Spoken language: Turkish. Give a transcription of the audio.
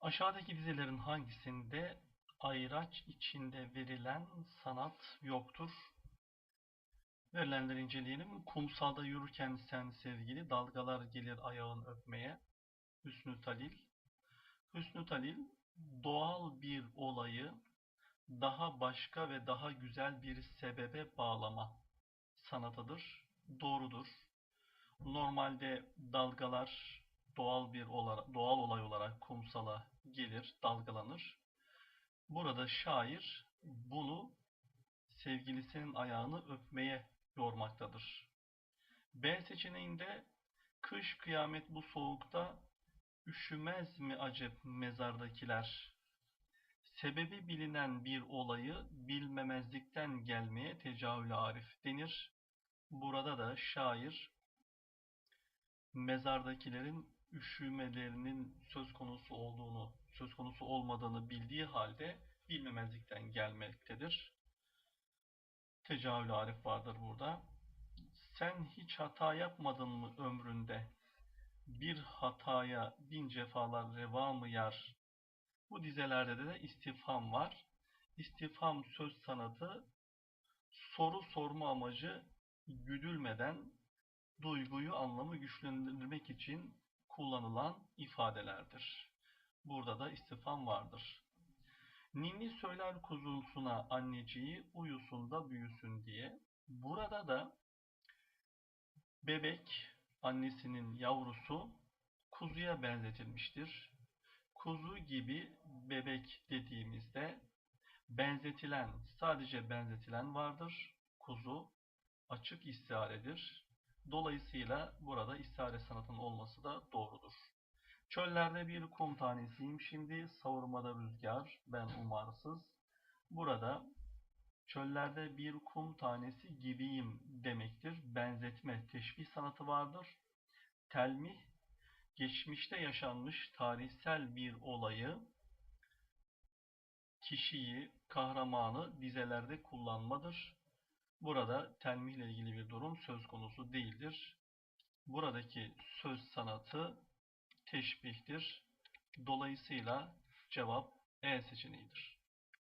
Aşağıdaki dizelerin hangisinde ayraç içinde verilen sanat yoktur? Verilenleri inceleyelim. Kumsalda yürürken sen sevgili, dalgalar gelir ayağın öpmeye. Hüsnü Talil. Hüsnü Talil, doğal bir olayı daha başka ve daha güzel bir sebebe bağlama sanatıdır. Doğrudur. Normalde dalgalar doğal bir olarak, doğal olay olarak kumsala gelir, dalgalanır. Burada şair bunu sevgilisinin ayağını öpmeye yormaktadır. B seçeneğinde kış kıyamet bu soğukta üşümez mi acep mezardakiler? Sebebi bilinen bir olayı bilmemezlikten gelmeye tecavül arif denir. Burada da şair mezardakilerin üşümelerinin söz konusu olduğunu, söz konusu olmadığını bildiği halde bilmemezlikten gelmektedir. Tecavül arif vardır burada. Sen hiç hata yapmadın mı ömründe? Bir hataya bin cefalar reva mı yar? Bu dizelerde de istifham var. İstifham söz sanatı soru sorma amacı güdülmeden duyguyu anlamı güçlendirmek için kullanılan ifadelerdir. Burada da istifham vardır. Ninni söyler kuzusuna anneciği uyusun da büyüsün diye. Burada da bebek annesinin yavrusu kuzuya benzetilmiştir. Kuzu gibi bebek dediğimizde benzetilen, sadece benzetilen vardır. Kuzu açık istiaredir. Dolayısıyla burada istihare sanatının olması da doğrudur. Çöllerde bir kum tanesiyim şimdi, savurmada rüzgar, ben umarsız. Burada çöllerde bir kum tanesi gibiyim demektir. Benzetme, teşbih sanatı vardır. Telmih, geçmişte yaşanmış tarihsel bir olayı, kişiyi, kahramanı dizelerde kullanmadır. Burada telmih ile ilgili bir durum söz konusu değildir. Buradaki söz sanatı teşbihtir. Dolayısıyla cevap E seçeneğidir.